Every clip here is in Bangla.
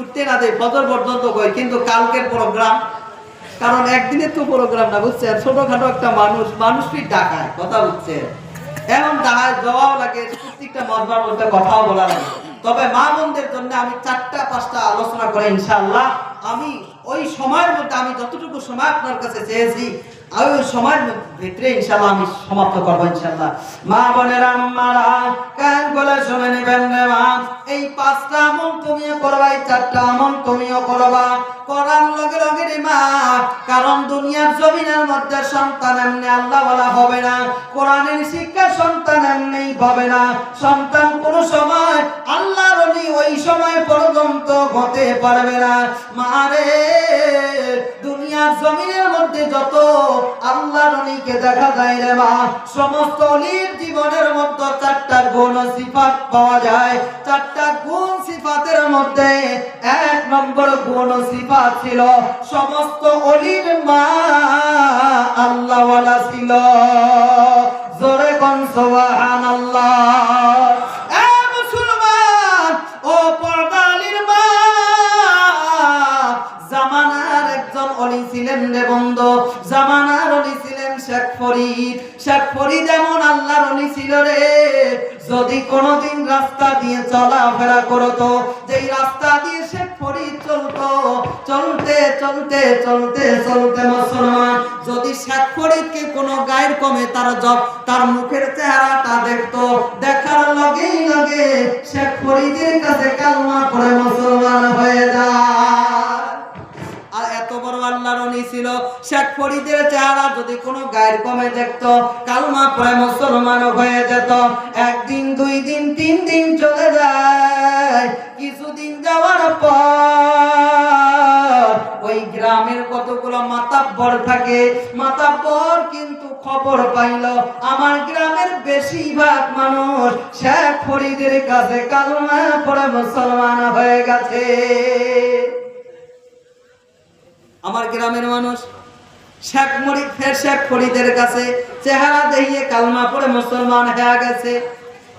উঠতে না দেয়, ফজর পর্যন্ত কই কিন্তু কালকের প্রোগ্রাম কারণ একদিনের তো প্রোগ্রাম না, বুঝছেন? ছোটখাটো একটা মানুষ মানুষই ডাকায়, কথা বুঝছেন? এখন ডাকায় যাওয়াও লাগে, প্রত্যেকটা মজবার মধ্যে কথাও বলা লাগে। তবে মা বোনদের জন্য আমি চারটা, পাঁচটা আলোচনা করে ইনশাল্লাহ আমি ওই সময়ের মধ্যে আমি যতটুকু সময় আপনার কাছে চেয়েছি আমি ওই সময়ের ভিতরে ইনশাআল্লাহ আমি সমাপ্ত করব ইনশাআল্লাহ। মা বোনের, আম্মারা, কান গলে শুনে নেবেন রে মা। এই পাঁচটা আমল তুমিও করবা, এই চারটা আমল তুমিও করবা। করার লগে লগে রে মা, কারণ দুনিয়ার জমিনের মধ্যে সন্তান এমনি আল্লাহ বলা হবে না। কোরআনের শিক্ষা সন্তান এমনি হবে না। সন্তান কোন সময় আল্লাহর অলি ওই সময় পর্যন্ত হতে পারবে না। মারে দুনিয়ার জমিনের মধ্যে যত আল্লাহর অলিকে দেখা যায় রে মা, সমস্ত অলির জীবনের মধ্যে চারটা গুণ ও সিফাত পাওয়া যায়। চারটা গুণ সিফাতের মধ্যে এক নম্বর গুণ ও সিফাত ছিল সমস্ত অলির মা আল্লাহওয়ালা ছিল। জোরে কোন সুবহানাল্লাহ। এ আর এত বড় আল্লাহর অলি ছিল। শেখ ফরিদের চেহারা যদি কোনো গায়ের কমে দেখতো, কালমা পরে মুসলমান হয়ে যেত। একদিন, দুই দিন, তিন দিন চলে যায়। কিছুদিন যাওয়ার পর ওই গ্রামের কতগুলো মাতাব্বর থাকে। মাতাব্বর কিন্তু খবর পাইল, আমার গ্রামের বেশিরভাগ মানুষ শেখ ফরিদের কাছে কালমা পরে মুসলমান হয়ে গেছে। আমার গ্রামের মানুষ। শেখ মরিদ, ফের শেখ ফরিদের কাছে চেহারা দেখিয়ে কালমা পড়ে মুসলমান হয়ে গেছে।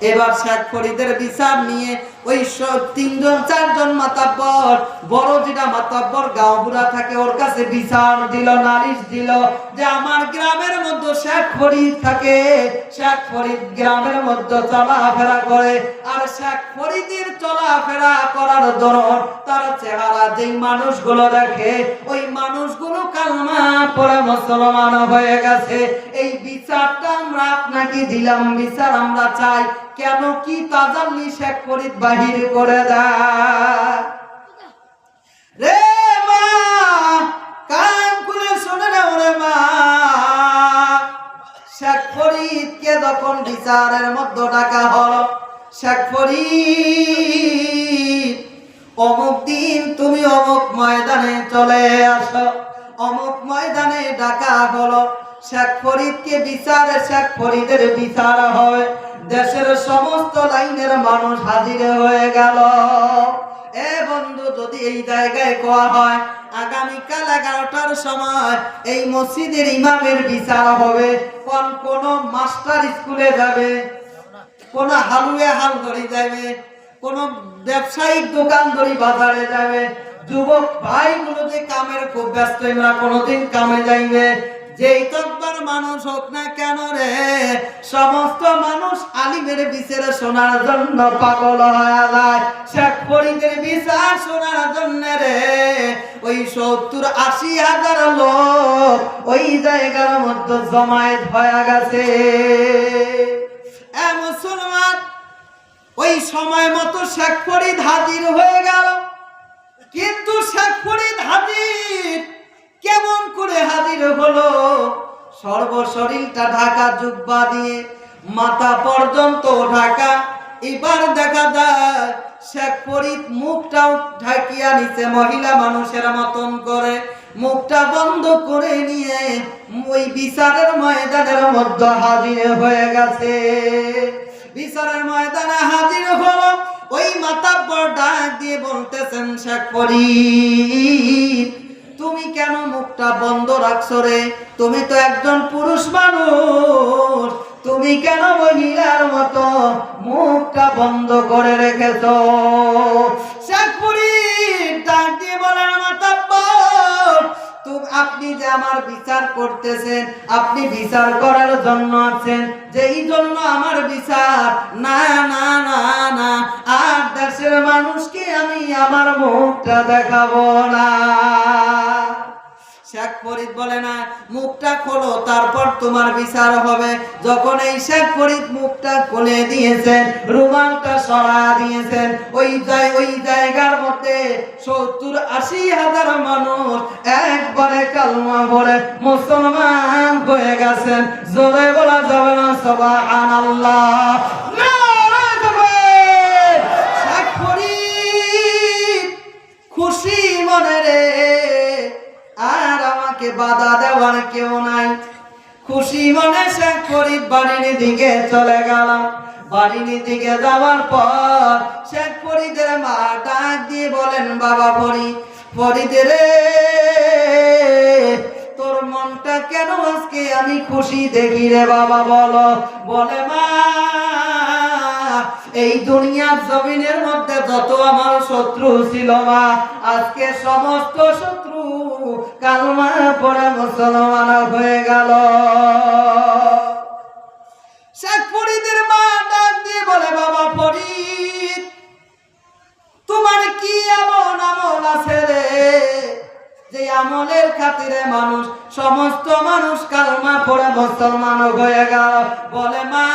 এবার শেখ ফরিদের বিচার নিয়ে ওই তিনজন, চারজন মাতাব্বর, বড় যেটা মাতাব্বর, গাঁও বুড়া থাকে, ওর কাছে বিচার দিল, নালিশ দিল যে আমার গ্রামের মধ্যে শেখ ফরিদ থাকে। শেখ ফরিদ গ্রামের মধ্যে চলাফেরা করে আর শেখ ফরিদের চলাফেরা করার ধরন তার চেহারা যেই মানুষগুলো দেখে, ওই মানুষগুলো কালমা পরে মুসলমান হয়ে গেছে। এই বিচারটা আমরা আপনাকে দিলাম, বিচার আমরা চাই। কেন কি তাজাল্লি শেখ ফরিদ বাহির করে দেয় রে মা, কান খুলে শুনে নাও রে মা। শেখ ফরিদকে যখন বিচারের মধ্যে ডাকা হলো, শেখ ফরিদ, অমুক দিন তুমি অমুক ময়দানে চলে আসো। অমুক ময়দানে ডাকা হলো, শেখ ফরিদকে বিচারে, শেখ ফরিদের বিচার হয়। দেশের সমস্ত লাইনের মানুষ হাজির হয়ে গেল। এ বন্ধু, যদি এই জায়গায় কোয়া হয়, আগামীকাল এগারোটার সময় এই মসজিদের ইমামের বিচার হবে। কোন কোন মাস্টার স্কুলে যাবে, কোন হালুয়ে হাল ধরে যাবে, কোন ব্যবসায়িক দোকান ধরি বাজারে যাবে। যুবক ভাইগুলো যে কামের খুব ব্যস্ত, এরা কোনোদিন কামে যাইবে। যেই তকবার মানুষ হোক না কেন রে, সমস্ত মানুষ আলিমের বিচারে শোনার জন্য পাগল হয়ে যায়। শেখ ফরিদের বিচার শোনার জন্য রে, ওই সত্তর আশি হাজার লোক ওই জায়গার মধ্যে জমায়েত হয়ে গেছে। মুসলমান, ওই সময় মতো শেখ ফরিদ হাজির হয়ে গেল। কিন্তু শেখ ফরিদ হাজির কেমন করে হাজির হলো? সর্বশরীরটা ঢাকা জুব্বা দিয়ে, মাথা পর্যন্ত ঢাকা। এবার দেখা যায়, শেখ ফরিদ মুখটাও ঢাকিয়া নিচে মহিলা মানুষের মতন করে। মুখটা বন্ধ করে নিয়ে ওই বিচারের ময়দানের মধ্যে হাজির হয়ে গেছে। বিচারের ময়দানে হাজির হলো, ওই মাতাব্বর ডাক দিয়ে বলতেছেন, শেখ ফরিদ মুখটা বন্ধ রাখছো রে। তুমি তো একজন পুরুষ মানুষ। তুমি কেন মহিলার মতো মুখটা বন্ধ করে রেখেছ? শেখপুরি ডাক বলার আপনি যে আমার বিচার করতেছেন, আপনি বিচার করার জন্য আছেন। যে এই জন্য আমার বিচার। না না না না। আর দেশের মানুষকে আমি আমার মুখটা দেখাবো না। শেখ ফরিদ বলে না, মুখটা খোলো, তারপর তোমার বিচার হবে। যখন এই শেখ ফরিদ মুখটা খুলে দিয়েছেন, রুমালটা সরা দিয়েছেন, ওই ওই জায়গার মধ্যে সত্তর আশি হাজার মানুষ একবারে কালমা ভরে মুসলমান হয়ে গেছেন। জোরে বলা যাবে না শেখ ফরিদ খুশি মনে রে। আর আমাকে বাধা দেওয়ার কেউ নাই। খুশি মনে সে ফরিদ বাড়ির দিকে চলে গেলাম বাড়ির দিকে যাওয়ার পর শেখ ফরিদের মা ডাক দিয়ে বলেন, বাবা ফরিদ ফরিদ রে, তোর মনটা কেন আজকে আমি খুশি দেখি রে বাবা, বলো। বলে, মা, এই দুনিয়ার জমিনের মধ্যে যত আমার শত্রু ছিল মা, আজকে সমস্ত শত্রু কালমা পরে মুসলমান হয়ে গেল। শেখ ফরিদের মা ডাক দিয়ে বলে, বাবা ফরিদ, তোমার কি এমন আমল আছে রে? যে আমলের খাতিরে মানুষ, সমস্ত মানুষ কালমা পড়ে মুসলমান হয়ে গেল। বলে, মা,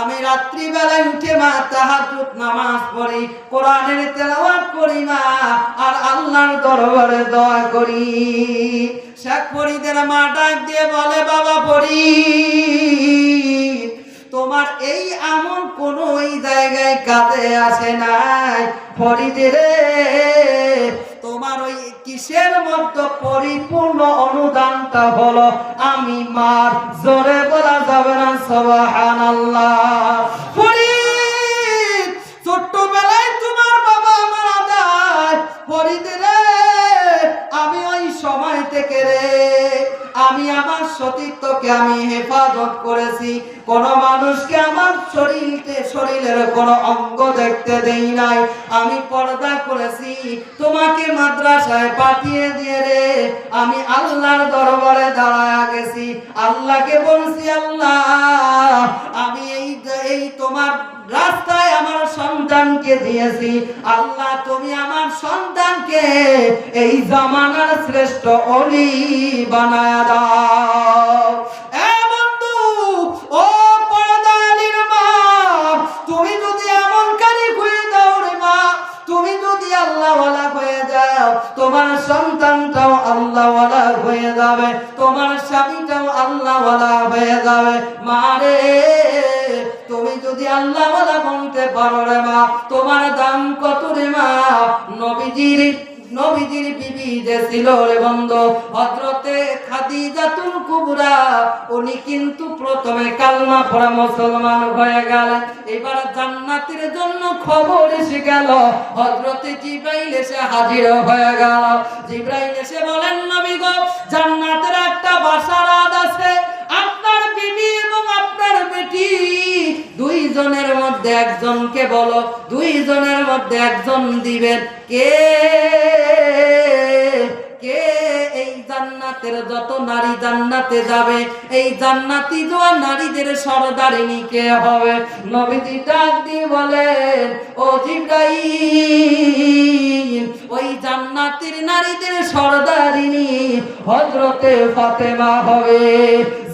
আমি রাত্রি বেলায় উঠে মা তাহাজুদ নামাজ পড়ি, কোরআনের তেলাওয়াত করি মা, আর আল্লাহর দরবারে দোয়া করি। শেখ ফরিদের মা ডাক দিয়ে বলে, বাবা ফরিদ, তোমার এই আমল কোন ওই জায়গায় কাজে আসে নাই। ফরিদে রে, তোমার ওই কিসের মধ্যে পরিপূর্ণ অনুদানটা হলো আমি মার জোরে বলা যাবে না সবাহান আল্লাহ সতীত্বকে আমি হেফাজত করেছি। কোন মানুষকে আমার শরীরতে, শরীরের কোন অঙ্গ দেখতে দেই নাই। আমি পর্দা করেছি, তোমাকে মাদ্রাসায় পাঠিয়ে দিয়ে রে। আমি আল্লাহর দরবারে দাঁড়ায় গেছি। আল্লাহকে বলছি, আল্লাহ, আমি এই এই তোমার রাস্তায় আমার সন্তানকে দিয়েছি। আল্লাহ, তুমি আমার সন্তানকে এই জামানার শ্রেষ্ঠ অলি বানায় দাও। মা, তুমি হয়ে রে মা, তুমি যদি আল্লাহওয়ালা হয়ে যাও, তোমার সন্তানটাও আল্লাহওয়ালা হয়ে যাবে, তোমার স্বামীটাও আল্লাহওয়ালা হয়ে যাবে। তুমি যদি বলতে পারো রে মা, তোমার দাম কত রে মা? নবীজির নবীজির বিবি যে ছিল রে বন্ধু হজরতে কুবরা, উনি কিন্তু প্রথমে কালমা পড়া মুসলমান হয়ে গেলেন। এবার জান্নাতের জন্য খবর এসে গেল হজরতে জিব্রাইল এসে হাজির হয়ে গেল। জিব্রাইল এসে বলেন, নবী গো, জান্নাতের একটা বাসারাত আছে, আপনার বিবি এবং আপনার বেটি। দুইজনের মধ্যে একজনকে বলো, দুইজনের মধ্যে একজন দিবেন, কে? কে এই জান্নাতের যত নারী জান্নাতে যাবে, এই জান্নাতি দোয়া নারীদের সরদারিনী কে হবে? নবীজি ডাক দিয়ে বলেন, ও জিব্রাইল, ওই জান্নাতের নারীদের সরদারিনী হজরতে ফাতেমা হবে।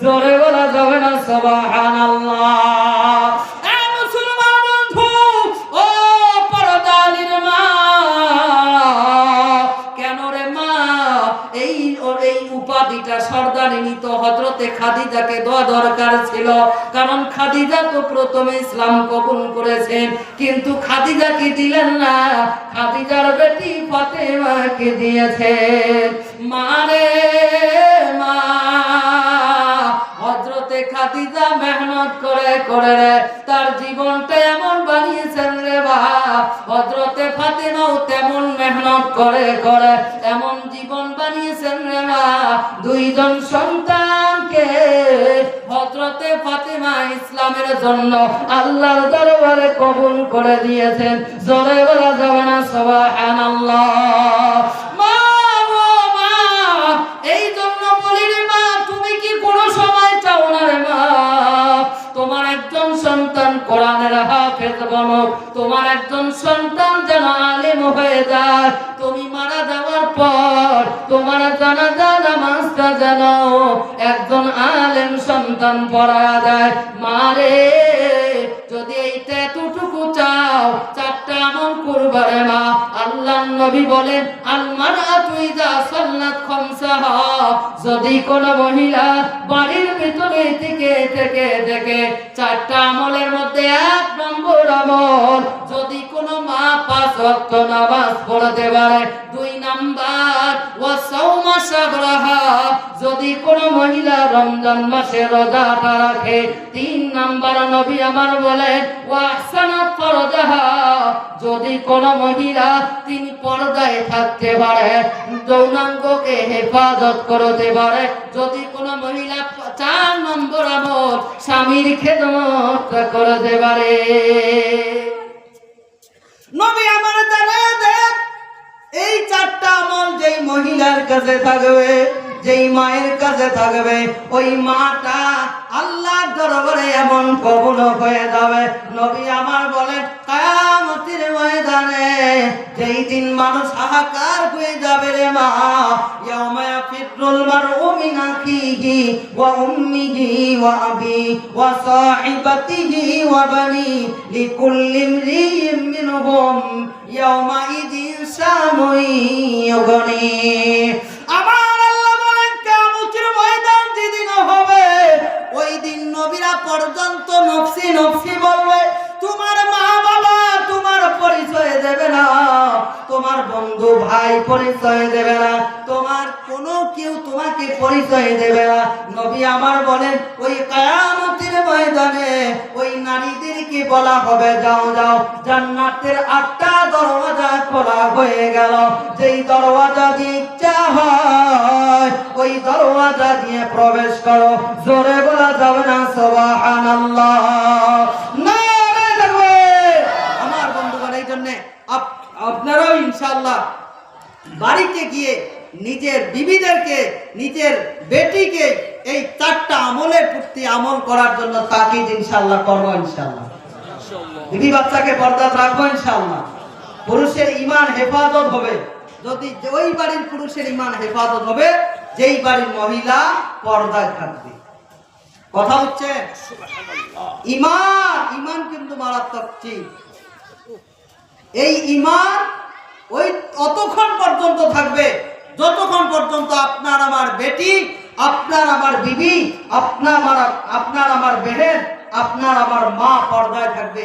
জোরে বলা যাবে না, সুবহানাল্লাহ। দরকার ছিল। কারণ খাদিজা তো প্রথমে ইসলাম কবুল করেছেন কিন্তু খাদিজাকে দিলেন না? খাদিজার বেটি ফাতেমাকে দিয়েছেন মারে হজরতে খাদিজা মেহনত করে করে তার জীবনটা এমন বানিয়েছেন রে বাপ হজরতে ফাতেমাও তেমন মেহনত করে করে। এমন জীবন বানিয়েছেন রে বাপ দুইজন সন্তানকে হজরতে ফাতিমা ইসলামের জন্য আল্লাহর দরবারে কবুল করে দিয়েছেন। জোরে বলা যাবে না সবাই সন্তান কোরআনের হাফেজ বলো তোমার একজন সন্তান যেন আলেম হয়ে যায়। তুমি মারা যাওয়ার পর তোমার জানা জানা মাস্টার যেন একজন আলেম সন্তান পড়া যায়। মারে যদি এইটা এতটুকু চাও, চারটা আমল করবারে মা। আল্লাহ নবী বলেন আলমারা তুই যা সাল্লাত খমসাহা। যদি কোন মহিলা বাড়ির ভিতরে থেকে থেকে থেকে চারটা আমলের মধ্যে এক নম্বর আমল, যদি কোন মা পাঁচ ওয়াক্ত নামাজ পড়তে পারে, দুই নাম্বার ওয়া সাওমা শাহরাহা যদি কোনো মহিলা রমজান মাসে রোজাটা রাখে, তিন নাম্বার নবী আমার বলেন যদি কোন মহিলা তিনি পর্দায় থাকতে পারে, যৌনাঙ্গকে হেফাজত করতে পারে, যদি কোন মহিলা চার নম্বর আমল স্বামীর খেদমত করতে পারে। নবী আমার জানায় দেন, এই চারটা আমল যেই মহিলার কাছে থাকবে যেই মায়ের কাছে থাকবে, ওই মাটা আল্লাহর দরবারে এমন কবুল হয়ে যাবে। নবী আমার বলেন, কায়ামতের ময়দানে যেই দিন মানুষ হাহাকার হয়ে যাবে রে মা, ইয়াউমা ইয়াফিরুল মারউ মিন আখিহি ওয়া উম্মিহি ওয়া আবি ওয়া সাহিবাতিহি ওয়া বানি লিকুল্লি ইমরিইম মিনহুম, ইয়াউমাইদিন শানুন ইউগনি। আমার নবীরা পর্যন্ত নফসি নফসি বলবে তোমার মা বাবা তোমার পরিচয় দেবে না। তোমার বন্ধু ভাই পরিচয় দেবে না। তোমার কোনো কেউ তোমাকে পরিচয় দেবে না। নবী আমার বলেন, ওই কায়ামতের ময়দানে ওই নারীদেরকে বলা হবে, যাও যাও। জান্নাতের আটটা দরওয়াজা খোলা হয়ে গেল। যেই দরওয়াজা দিয়ে ইচ্ছা হয়, ওই দরওয়াজা দিয়ে প্রবেশ করো। জোরে বলা যাবে না, সুবহানাল্লাহ। নারে তাকবীর আমার বন্ধুগণ এই জন্য আপনারাও ইনশাআল্লাহ। বাড়িতে গিয়ে নিজের বিবিদেরকে নিজের বেটিকে এই চারটা আমলের প্রতি আমল করার জন্য তাকিদ ইনশাআল্লাহ করব ইনশাআল্লাহ। বিবি বাচ্চাকে পর্দা রাখব ইনশাআল্লাহ। পুরুষের ইমান হেফাজত হবে। যদি ওই বাড়ির পুরুষের ইমান হেফাজত হবে যেই বাড়ির মহিলা পর্দায় থাকবে। কথা হচ্ছে ইমান ইমান কিন্তু মারাত্মক চিজ এই ইমান ওই ততক্ষণ পর্যন্ত থাকবে। যতক্ষণ পর্যন্ত আপনার আমার বেটি, আপনার আমার বিবি, আপনার আমার আপনার আমার বেহেন, আপনার আমার মা পর্দায় থাকবে।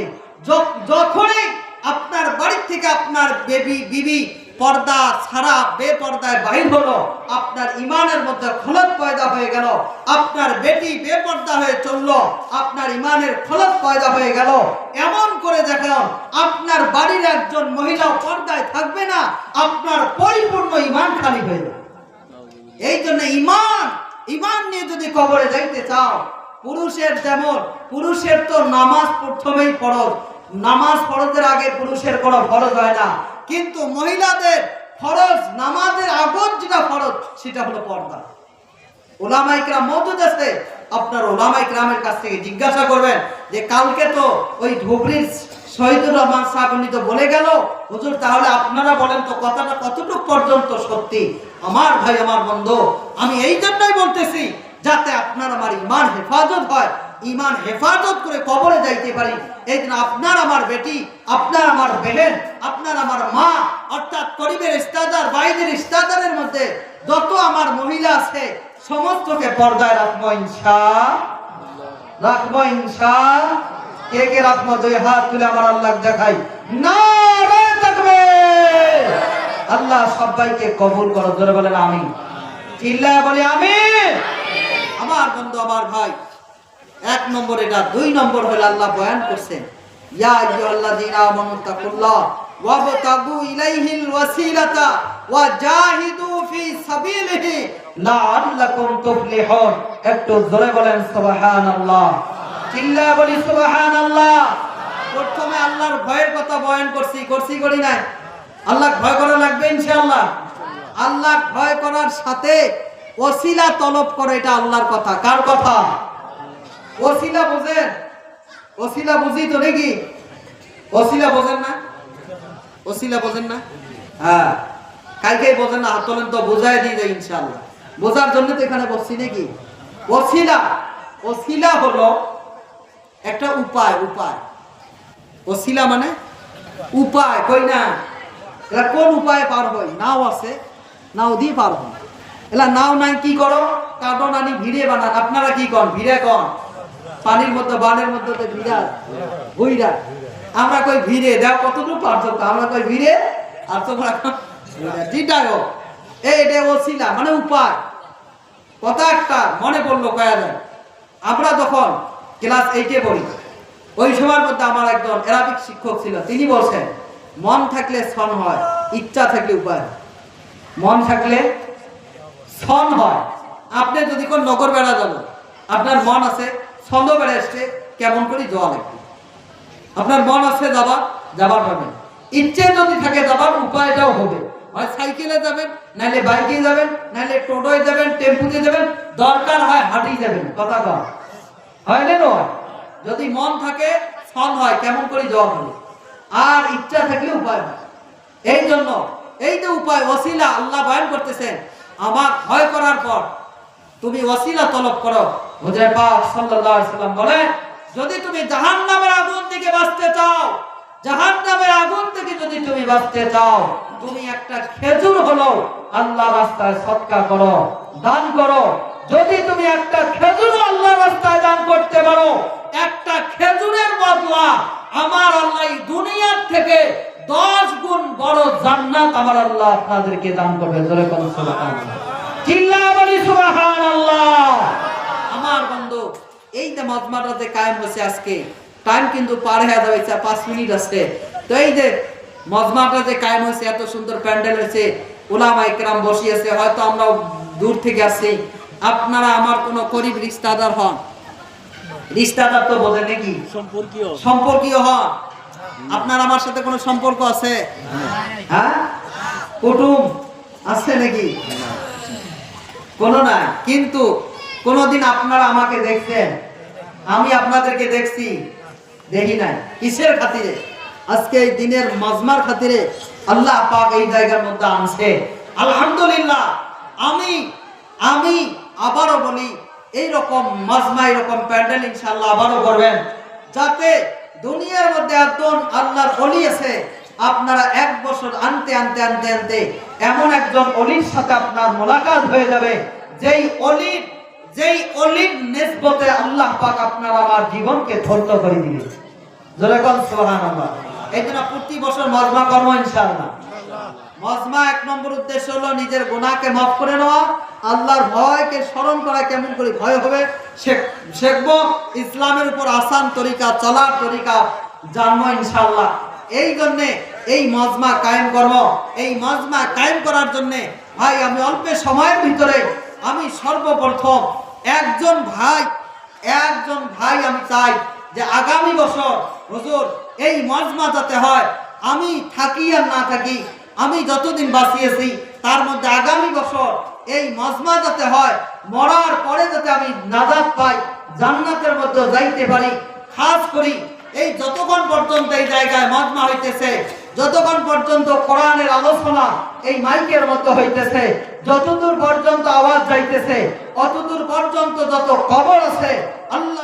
যখনই আপনার বাড়ির থেকে আপনার বেবি, বিবি পর্দা ছাড়া বেপর্দায় বাহির হলো। আপনার ইমানের মধ্যে খলত পয়দা হয়ে গেল। আপনার বেটি বেপর্দা হয়ে চলল। আপনার ইমানের খলত পয়দা হয়ে গেল। এমন করে দেখলাম, আপনার বাড়ির একজন মহিলা পর্দায় থাকবে না, আপনার পরিপূর্ণ ইমান খালি হয়ে যাবে। এই জন্য ইমান ইমান নিয়ে যদি কবরে যাইতে চাও, পুরুষের যেমন, পুরুষের তো নামাজ প্রথমেই ফরজ। নামাজ ফরজের আগে পুরুষের কোনো ফরজ হয় না। কিন্তু মহিলাদের ফরজ, নামাজের আগত যেটা ফরজ, সেটা হলো পর্দা। ওলামাইকরা মজুদ আছে, আপনার ওলামাইকরামের কাছ থেকে জিজ্ঞাসা করবেন যে, কালকে তো ওই ধুবড়ির শহীদুর রহমান সাহেব উনি তো বলে গেল, হুজুর, তাহলে আপনারা বলেন তো কথাটা কতটুকু পর্যন্ত সত্যি? আমার ভাই, আমার বন্ধু, আমি এই জন্যই বলতেছি, যাতে আপনার, আমার ইমান হেফাজত হয়। ইমান হেফাজত করে কবরে যাইতে পারি। এই জন্য আপনার আমার বেটি, আপনার আমার বেহেন, আপনার আমার মা, অর্থাৎ করিবের ইস্তাদার বাইদের ইস্তাদারের মধ্যে যত আমার মহিলা আছে, সমস্তকে পর্দায় রাখব ইনশা রাখব ইনশা কে কে রাখব? দুই হাত তুলে আমার আল্লাহ দেখাই। না আল্লাহ সবাইকে কবুল করো ধরে বলেন আমি চিল্লায় বলি আমি আমার বন্ধু, আমার ভাই এক নম্বর এটা, দুই নম্বর হলো আল্লাহ বয়ান করছেন প্রথমে আল্লাহর ভয়ের কথা বয়ান করছি করছি, করি নাই। আল্লাহ ভয় করা লাগবে ইনশাআল্লাহ। আল্লাহ ভয় করার সাথে ওসিলা তলব করে, এটা আল্লাহর কথা। কার কথা? ওসিলা বোঝেন? ওসিলা বুঝি তো নাকি? ওসিলা বোঝেন না? ওসিলা বোঝেন না? হ্যাঁ। কালকে বোঝেন না তোলেন তো, বোঝাই দিয়ে যায় ইনশাল্লাহ বোঝার জন্য তো এখানে বসছি নাকি? ওসিলা ওসিলা হলো একটা উপায় উপায়। ওসিলা মানে উপায়, কই না? এরা কোন উপায়ে পার হয়? নাও আছে, নাও দিয়ে পার হয়। এলা নাও নাই কি করো? কার্টন আনি ভিড়ে বানান। আপনারা কি কন? ভিড়ে কন? পানির মধ্যে, বানের মধ্যে তো ভিড়া আমরা কই ভিড়ে? দেখ কতটুকু পার্থক্য? আমরা কই ভিড়ে? আর তোমরা হোক এই এটা ওসিলা মানে উপায়। কথা একটা মনে পড়ল কয়া যায় আমরা তখন ক্লাস এইটে পড়ি। ওই সময়ের মধ্যে আমার একজন অ্যারাবিক শিক্ষক ছিল, তিনি বলছেন, মন থাকলে সন হয়, ইচ্ছা থাকলে উপায় মন থাকলে সন হয়। আপনি যদি কোন নগর বেড়া যাবেন, আপনার মন আছে ছন্দ বেড়ে এসছে, কেমন করে যাওয়া লাগবে আপনার মন আছে যাবার যাবার পাবেন ইচ্ছে যদি থাকে যাবার, উপায়টাও হবে। হয় সাইকেলে যাবেন নাহলে বাইকে যাবেন নাহলে টোটোয় যাবেন, টেম্পুতে যাবেন, দরকার হয় হাঁটি যাবেন, কথা কর হয় না নয়? যদি মন থাকে সন হয়, কেমন করে যাওয়া হবে। আর ইচ্ছা থাকলে উপায় হয়। এই জন্য, এই যে উপায়, ওসিলা আল্লাহ বয়ান করতেছেন, আমার ভয় করার পর, তুমি ওসিলা তলব করো। যদি তুমি জাহান্নামের আগুন থেকে বাঁচতে চাও, জাহান্নামের আগুন থেকে যদি তুমি বাঁচতে চাও, তুমি একটা খেজুর হলো আল্লাহ রাস্তায় সৎকার করো, দান করো। যদি তুমি একটা খেজুর আল্লাহ রাস্তায় দান করতে পারো, একটা খেজুরের বদলা আমার আল্লাহ দুনিয়ার থেকে দশ গুণ বড় জান্নাত আমার আল্লাহ আপনাদেরকে দান করবে। জোরে কোন সুবহানাল্লাহ। চিল্লা বলি সুবহানাল্লাহ। আমার বন্ধু এই যে মজমাটাতে কায়েম হয়েছে আজকে টাইম কিন্তু পার হয়ে যাবে পাঁচ মিনিট আছে। তো এই যে মজমাটা যে কায়েম হয়েছে এত সুন্দর প্যান্ডেল হয়েছে ওলামা ইকরাম বসিয়েছে হয়তো আমরা দূর থেকে আসছি আপনারা আমার কোনো গরিব রিস্তাদার হন? রিস্তাদার তো বোঝে নাকি? সম্পর্কীয়। সম্পর্কীয় হন? আপনার আমার সাথে কোনো সম্পর্ক আছে? হ্যাঁ? কুটুম আছে নাকি? কোনো না কিন্তু কোনোদিন আপনারা আমাকে দেখছেন? আমি আপনাদেরকে দেখছি, দেখি নাই। কিসের খাতিরে? আজকে এই দিনের মাজমার খাতিরে আল্লাহ পাক এই জায়গার মধ্যে আনছে। আলহামদুলিল্লাহ, আমি আমি আবারও বলি এই রকম মাজমা এরকম প্যান্ডেল ইনশাআল্লাহ আবারও করবেন। যাতে দুনিয়ার মধ্যে একজন আল্লাহর অলি আছে, আপনারা এক বছর আনতে আনতে আনতে আনতে এমন একজন অলির সাথে আপনার মোলাকাত হয়ে যাবে, যেই অলির যেই অলির নিসবতে আল্লাহ পাক আপনার আমার জীবনকে ধন্য করে দিবে যেরকম সুবহানাল্লাহ। এই জন্য প্রতি বছর মজমা কর্ম ইনশাআল্লাহ। মজমা এক নম্বর উদ্দেশ্য হলো নিজের গুনাহকে মাফ করে নেওয়া, আল্লাহর ভয়কে স্মরণ করা, কেমন করে ভয় হবে শেখ শেখবো, ইসলামের উপর আসান তরিকা, চলার তরিকা জানব ইনশাল্লাহ এই জন্যে এই মজমা কায়েম করব। এই মজমা কায়েম করার জন্যে, ভাই, আমি অল্প সময়ের ভিতরে আমি সর্বপ্রথম একজন ভাই একজন ভাই আমি চাই যে আগামী বছর, হুজুর, এই মজমা যাতে হয়, আমি থাকি আর না থাকি, আমি যতদিন বাঁচিয়েছি, তার মধ্যে আগামী বছর এই মজমা যাতে হয়, মরার পরে যাতে আমি নাজাদ পাই, জান্নাতের মধ্যে যাইতে পারি, খাস করি, এই যতক্ষণ পর্যন্ত এই জায়গায় মজমা হইতেছে যতক্ষণ পর্যন্ত কোরআনের আলোচনা এই মাইকের মতো হইতেছে, যতদূর পর্যন্ত আওয়াজ যাইতেছে, অতদূর পর্যন্ত যত কবর আছে, আল্লাহ